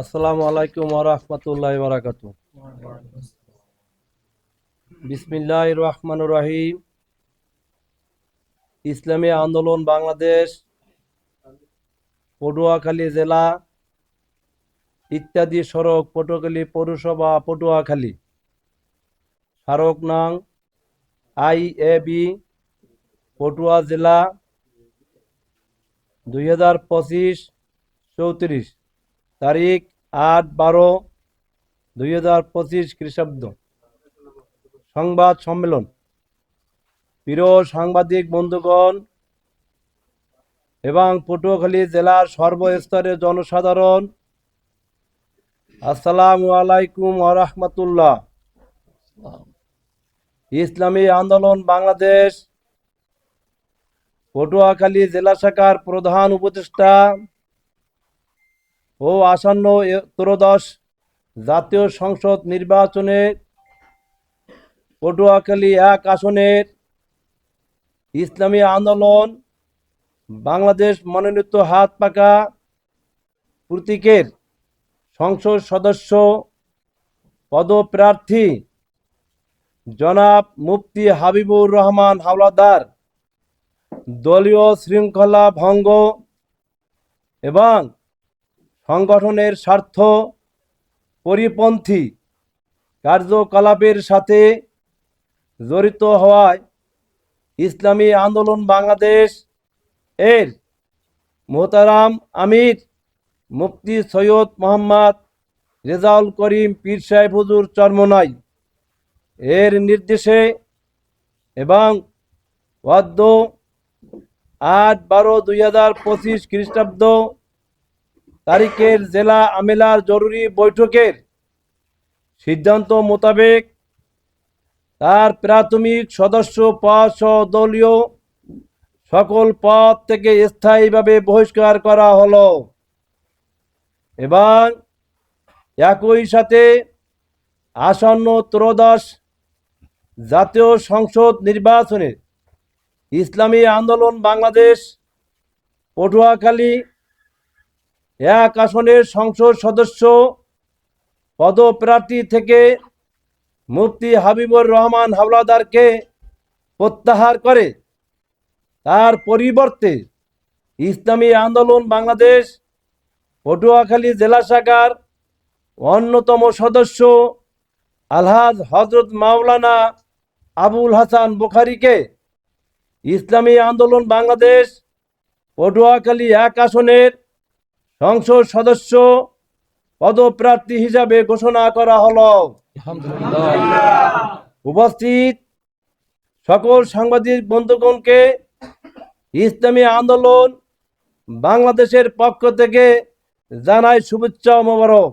আসসালামু আলাইকুম রহমতুল্লাহ বারাকাত বিসমিল্লাহ রহমান রহিম। ইসলামী আন্দোলন বাংলাদেশ, পটুয়াখালী জেলা, ইত্যাদি সড়ক পটুয়াখালী পৌরসভা, পটুয়াখালী। স্মারক নং, আই এ বি, পটুয়া জেলা, দুই হাজার পঁচিশ চৌত্রিশ। তারিখ আট বারো দুই হাজার পঁচিশ খ্রিস্টাব্দ। সংবাদ সম্মেলন। প্রিয় সাংবাদিক বন্ধুগণ, এবং পটুয়াখালী জেলার সর্বস্তরের জনসাধারণ, আসসালামু আলাইকুম আরহামতুল্লাহ ইসলামী আন্দোলন বাংলাদেশ, পটুয়াখালী জেলা শাখার প্রধান উপদেষ্টা ও আসন্ন ত্রয়োদশ জাতীয় সংসদ নির্বাচনে পটুয়াখালী এক আসনের ইসলামী আন্দোলন, বাংলাদেশ মনোনীত হাত পাকা প্রতীকের সংসদ সদস্য, পদপ্রার্থী জনাব মুফতি হাবিবুর রহমান হাওলাদার, দলীয় শৃঙ্খলা ভঙ্গ এবং সংগঠনের স্বার্থ পরিপন্থী কার্যকলাপের সাথে জড়িত হওয়ায় ইসলামী আন্দোলন বাংলাদেশ এর মোহতারাম আমির মুফতি সৈয়দ মোহাম্মদ রেজাউল করিম পীর সাহেব হুজুর চরমনাই এর নির্দেশে এবং অদ্য আট বারো দুই হাজার পঁচিশ খ্রিস্টাব্দ তারিখের জেলা আমেলার জরুরি বৈঠকের সিদ্ধান্ত মোতাবেক তার প্রাথমিক সদস্য পদ সহ দলীয় সকল পদ থেকে স্থায়ীভাবে বহিষ্কার করা হলো। এবং একই সাথে আসন্ন ত্রয়োদশ জাতীয় সংসদ নির্বাচনে ইসলামী আন্দোলন বাংলাদেশ পটুয়াখালী এক আসনের সংসদ সদস্য পদপ্রার্থী থেকে মুফতি হাবিবুর রহমান হাওলাদারকে প্রত্যাহার করে। তার পরিবর্তে ইসলামী আন্দোলন বাংলাদেশ, পটুয়াখালী জেলা শাখার অন্যতম সদস্য আলহাজ হজরত মাওলানা আবুল হাসান বুখারীকে ইসলামী আন্দোলন বাংলাদেশ, পটুয়াখালী এক আসনের সংসদ সদস্য পদপ্রার্থী হিসাবে ঘোষণা করা হল। উপস্থিত সকল সাংবাদিক বন্ধুগণকে ইসলামী আন্দোলন বাংলাদেশের পক্ষ থেকে জানাই শুভেচ্ছা মোবারক।